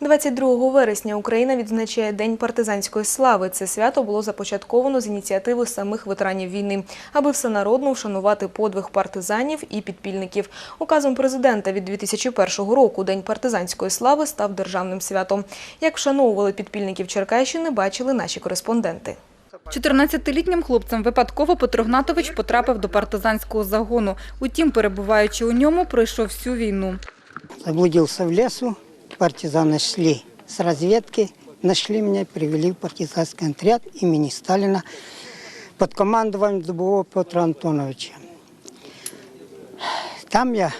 22 вересня Україна відзначає День партизанської слави. Це свято було започатковано з ініціативи самих ветеранів війни, аби всенародно вшанувати подвиг партизанів і підпільників. Указом президента від 2001 року День партизанської слави став державним святом. Як вшановували підпільників Черкащини, бачили наші кореспонденти. 14-літнім хлопцем випадково Петро Гнатович потрапив до партизанського загону. Утім, перебуваючи у ньому, пройшов всю війну. Заблудился в лесу, партизаны шли с разведки, нашли меня, привели в партизанский отряд имени Сталина под командованием Дубового Петра Антоновича. Там я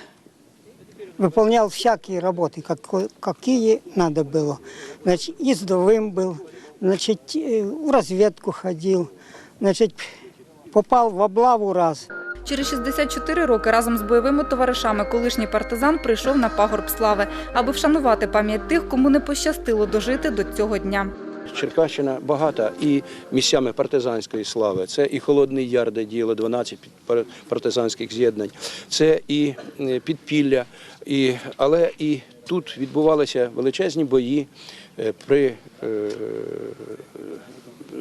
выполнял всякие работы, какие надо было. Значит, ездовым был, значит, э, в разведку ходил, значит, попал в облаву раз. Через 64 роки разом з бойовими товаришами колишній партизан прийшов на пагорб слави, аби вшанувати пам'ять тих, кому не пощастило дожити до цього дня. Черкащина багата і місцями партизанської слави. Це і Холодний Яр, де діяло 12 пар- партизанських з'єднань, це і е, підпілля, і, але і тут відбувалися величезні бої е, при е,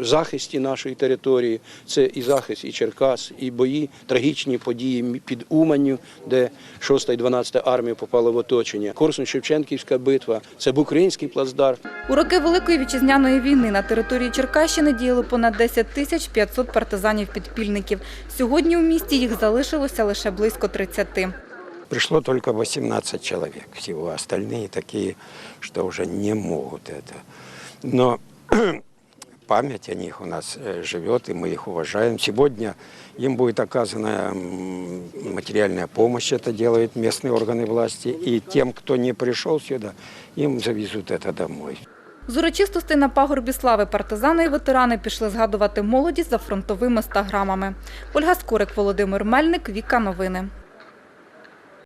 захисті нашої території. Це і захист, і Черкас, і бої, трагічні події під Уманню, де 6 і 12 армія попала в оточення. Корсун-Шевченківська битва, це був український плацдарм. У роки Великої вітчизняної війни на території Черкащини діяли понад 10 тисяч 500 партизанів-підпільників. Сьогодні у місті їх залишилося лише близько 30. Пришло только 18 человек всего, остальные такие, что уже не могут это. Но память о них у нас э, живет, и мы их уважаем. Сегодня им будет оказана м, материальная помощь, это делают местные органы власти, и тем, кто не пришел сюда, им завезут это домой. З урочистостей на пагорбі слави партизани і ветерани пішли згадувати молодість за фронтовими 100 грамами. Ольга Скорик, Володимир Мельник, Віка Новини.